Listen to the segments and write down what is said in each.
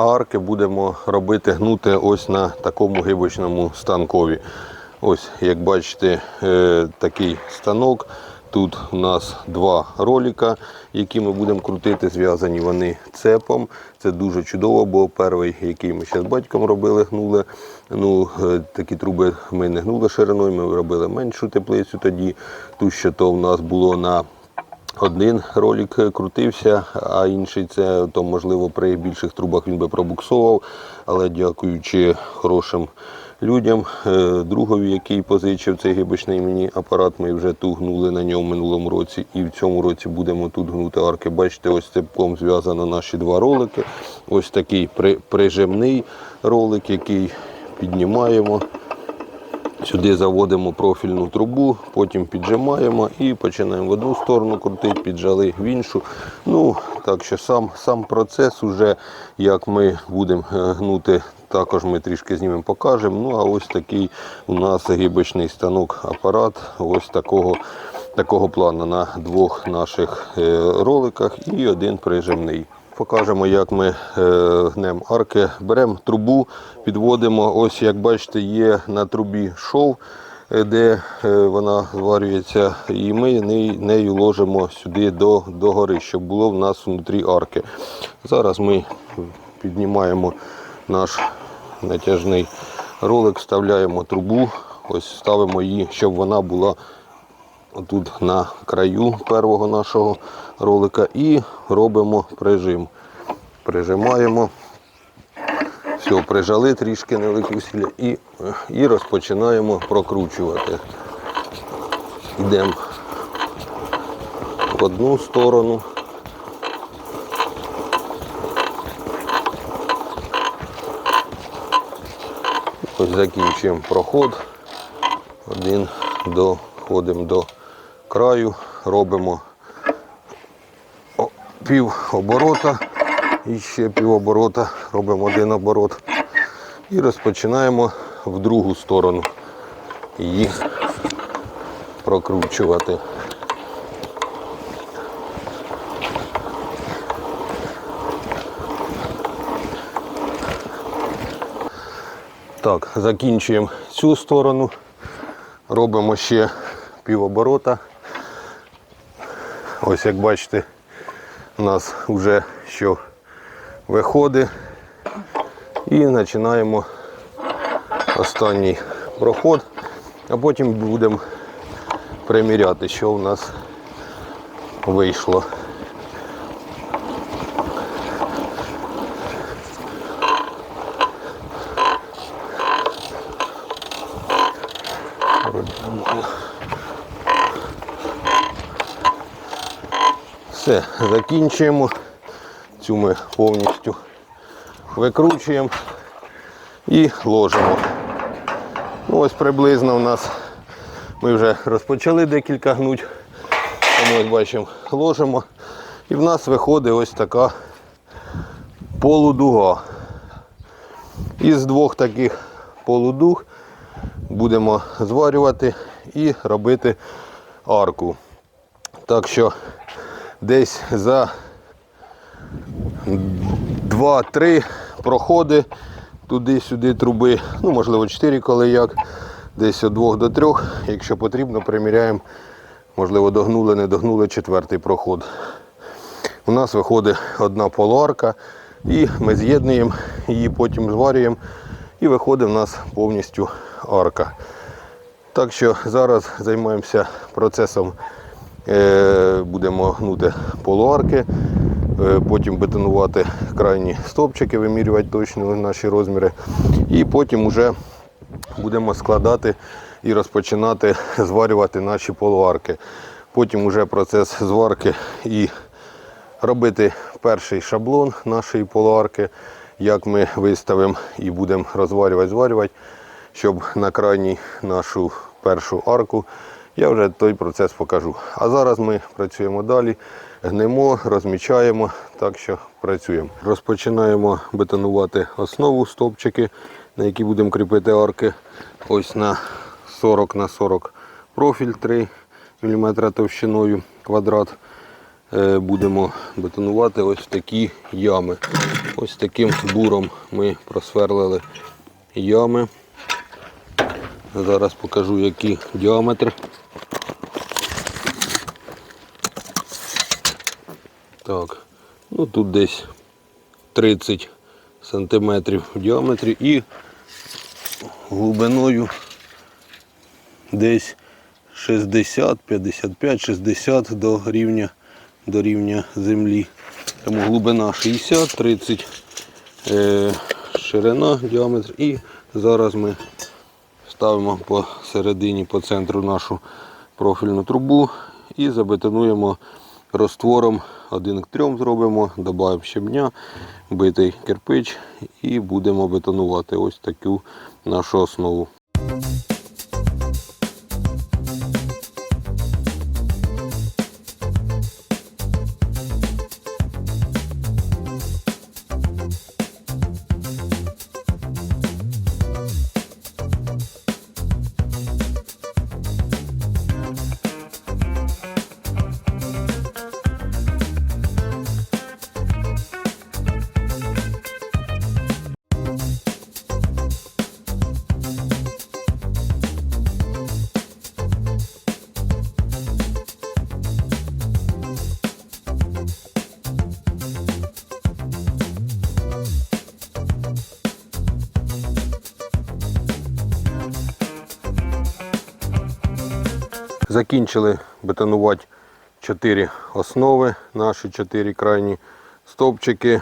а арки будемо робити гнути ось на такому гибочному станкові. Ось, як бачите, е, такий станок. Тут у нас два ролика, які ми будемо крутити, зв'язані вони цепом. Це дуже чудово, бо перший, який ми ще з батьком робили, гнули. Ну, е, такі труби ми не гнули шириною, ми робили меншу теплицю тоді. Тут ще то в нас було на один ролик крутився, а інший це то можливо при більших трубах він би пробуксовував. Але дякуючи хорошим людям, е, другові, який позичив цей гибочний мені апарат, ми вже ту гнули на ньому минулому році, і в цьому році будемо тут гнути арки. Бачите, ось цепком зв'язано наші два ролики. Ось такий при- прижимний ролик, який піднімаємо. Сюди заводимо профільну трубу, потім піджимаємо і починаємо в одну сторону крутити, піджали в іншу. Ну, так що сам, сам процес, уже як ми будемо е, гнути, також ми трішки знімемо, покажемо. Ну, а ось такий у нас гибочний станок, апарат ось такого, такого плану на двох наших е, роликах і один прижимний. Покажемо, як ми е, гнемо арки. Беремо трубу, підводимо. Ось як бачите, є на трубі шов, е, де е, вона зварюється, і ми нею ложимо сюди до, до гори, щоб було в нас внутрі арки. Зараз ми піднімаємо наш натяжний ролик, вставляємо трубу, ось ставимо її, щоб вона була тут на краю першого нашого ролика і робимо прижим. Прижимаємо. Все, прижали трішки невеликі усилля і, і розпочинаємо прокручувати. Йдемо в одну сторону. Ось закінчуємо проход. Один доходимо до краю, робимо пів оборота і ще пів оборота, робимо один оборот і розпочинаємо в другу сторону її прокручувати. Так, закінчуємо цю сторону, робимо ще півоборота. Ось як бачите, у нас вже що виходить. І починаємо останній проход, а потім будемо приміряти, що в нас вийшло. Все, закінчуємо. Цю ми повністю викручуємо і ложимо. Ну, ось приблизно у нас ми вже розпочали декілька гнуть. Тому ось бачимо, ложимо. І в нас виходить ось така полудуга. Із двох таких полудуг будемо зварювати і робити арку. Так що десь за 2-3 проходи туди-сюди труби, ну можливо 4 коли як, десь від 2 до 3, якщо потрібно, приміряємо, можливо, догнули, не догнули четвертий проход. У нас виходить одна полуарка і ми з'єднуємо її, потім зварюємо і виходить в нас повністю арка. Так що зараз займаємося процесом, будемо гнути полуарки, е, потім бетонувати крайні стовпчики, вимірювати точно наші розміри. І потім вже будемо складати і розпочинати зварювати наші полуарки. Потім вже процес зварки і робити перший шаблон нашої полуарки, як ми виставимо і будемо розварювати, зварювати, щоб на крайній нашу першу арку я вже той процес покажу. А зараз ми працюємо далі, гнемо, розмічаємо, так що працюємо. Розпочинаємо бетонувати основу стовпчики, на які будемо кріпити арки. Ось на 40 на 40 профіль 3 мм товщиною квадрат. е, будемо бетонувати ось такі ями. Ось таким буром ми просверлили ями. Зараз покажу, який діаметр. Так, ну тут десь 30 сантиметрів діаметрі і глибиною десь 60, 55, 60 до рівня, до рівня землі. Тому глибина 60, 30 е, ширина, діаметр. І зараз ми ставимо посередині, по центру нашу профільну трубу і забетонуємо розтвором 1 к 3 зробимо, додаємо щебня, битий кирпич і будемо бетонувати ось таку нашу основу. Закінчили бетонувати чотири основи, наші чотири крайні стовпчики,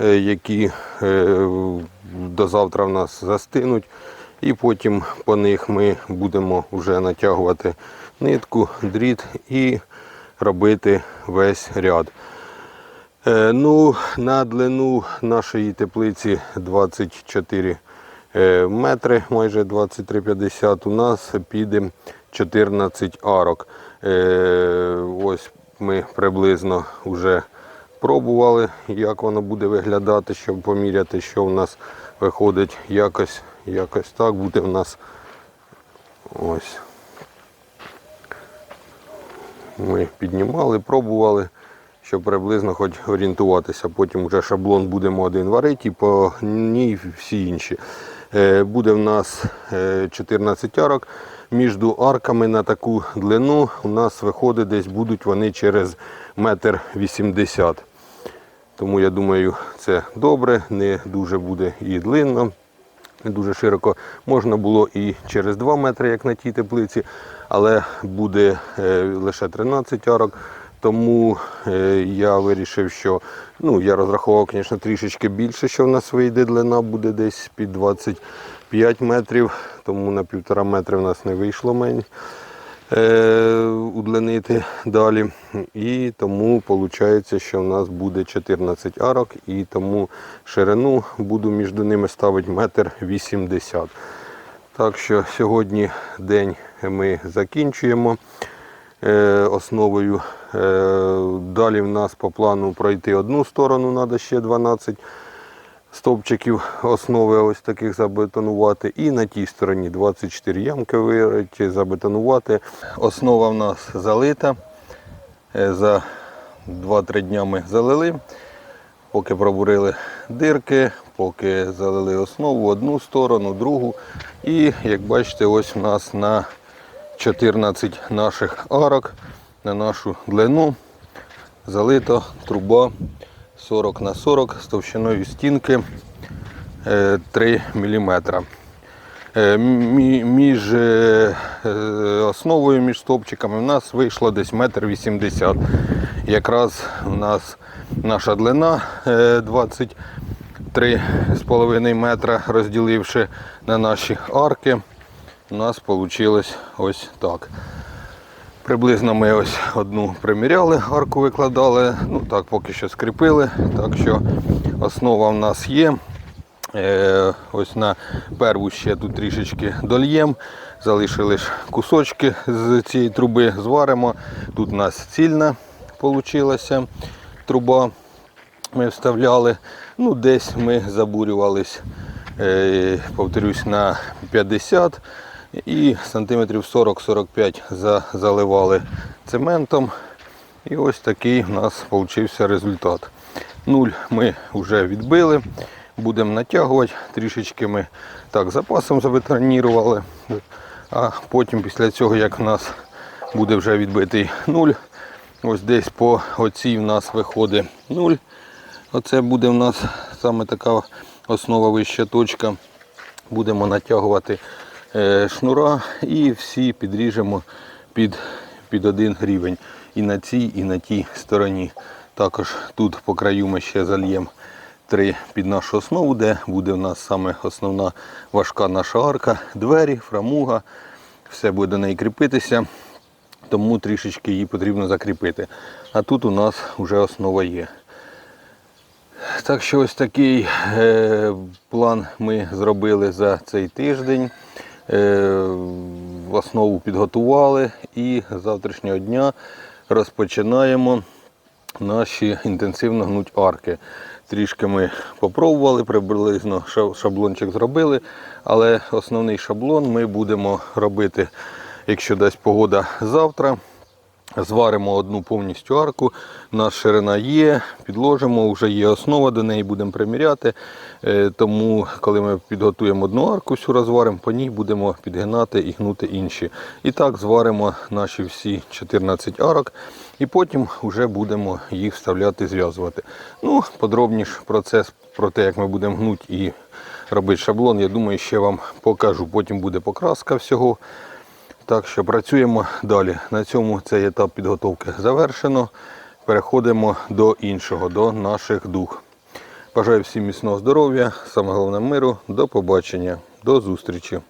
е, які е, до завтра в нас застинуть. І потім по них ми будемо вже натягувати нитку, дріт і робити весь ряд. Е, Ну, на длину нашої теплиці 24 е, метри, майже 23,50 у нас піде 14 арок. Е, Ось ми приблизно вже пробували, як воно буде виглядати, щоб поміряти, що в нас виходить якось, якось так буде в нас ось. Ми піднімали, пробували, щоб приблизно хоч орієнтуватися. Потім вже шаблон будемо один варити і по ній всі інші. Е, Буде в нас е, 14 арок. Між арками на таку длину у нас виходить десь будуть вони через метр вісімдесят. Тому я думаю, це добре, не дуже буде і длинно, не дуже широко. Можна було і через 2 метри, як на тій теплиці, але буде е, лише 13 арок. Тому е, я вирішив, що ну, я розрахував, звісно, трішечки більше, що в нас вийде длина, буде десь під 25 метрів, тому на півтора метри в нас не вийшло мені е, удлинити далі. І тому виходить, що в нас буде 14 арок, і тому ширину буду між ними ставити метр 80. Так що сьогодні день ми закінчуємо основою. Е, Далі в нас по плану пройти одну сторону, треба ще 12 стовпчиків основи ось таких забетонувати. І на тій стороні 24 ямки вирити, забетонувати. Основа в нас залита. Е, За 2-3 дня ми залили. Поки пробурили дирки, поки залили основу одну сторону, другу. І як бачите, ось у нас на 14 наших арок на нашу длину залита труба 40 на 40 з товщиною стінки е, 3 мм. Між е, е, основою, між стовпчиками у нас вийшло десь метр 80. Якраз у нас наша длина е, 23,5 метра, розділивши на наші арки, у нас вийшло ось так. Приблизно ми ось одну приміряли, арку викладали, ну так поки що скріпили, так що основа в нас є. Е, ось на перву ще тут трішечки дольєм, залишили ж кусочки з цієї труби, зваримо. Тут у нас цільна вийшла труба. Ми вставляли, ну десь ми забурювались, е, повторюсь, на 50 і сантиметрів 40-45 заливали цементом. І ось такий в нас вийшов результат. Нуль ми вже відбили. Будемо натягувати. Трішечки ми так запасом забетонірували. А потім після цього, як в нас буде вже відбитий нуль, ось десь по оцій в нас виходить нуль. Оце буде в нас саме така основа вища точка. Будемо натягувати шнура і всі підріжемо під, під один рівень. І на цій, і на тій стороні. Також тут по краю ми ще зальємо три під нашу основу, де буде в нас саме основна важка наша арка, двері, фрамуга. Все буде неї кріпитися, тому трішечки її потрібно закріпити. А тут у нас вже основа є. Так що ось такий е, план ми зробили за цей тиждень. Е, основу підготували і з завтрашнього дня розпочинаємо наші інтенсивно гнуть арки. Трішки ми попробували, приблизно шаблончик зробили, але основний шаблон ми будемо робити, якщо дасть погода завтра. Зваримо одну повністю арку, нас ширина є, підложимо, вже є основа, до неї будемо приміряти. Е, Тому, коли ми підготуємо одну арку, всю розваримо, по ній будемо підгинати і гнути інші. І так зваримо наші всі 14 арок, і потім вже будемо їх вставляти, зв'язувати. Ну, подробніше процес про те, як ми будемо гнути і робити шаблон, я думаю, ще вам покажу. Потім буде покраска всього. Так що працюємо далі. На цьому цей етап підготовки завершено. Переходимо до іншого, до наших дух. Бажаю всім міцного здоров'я, саме головне миру. До побачення, до зустрічі.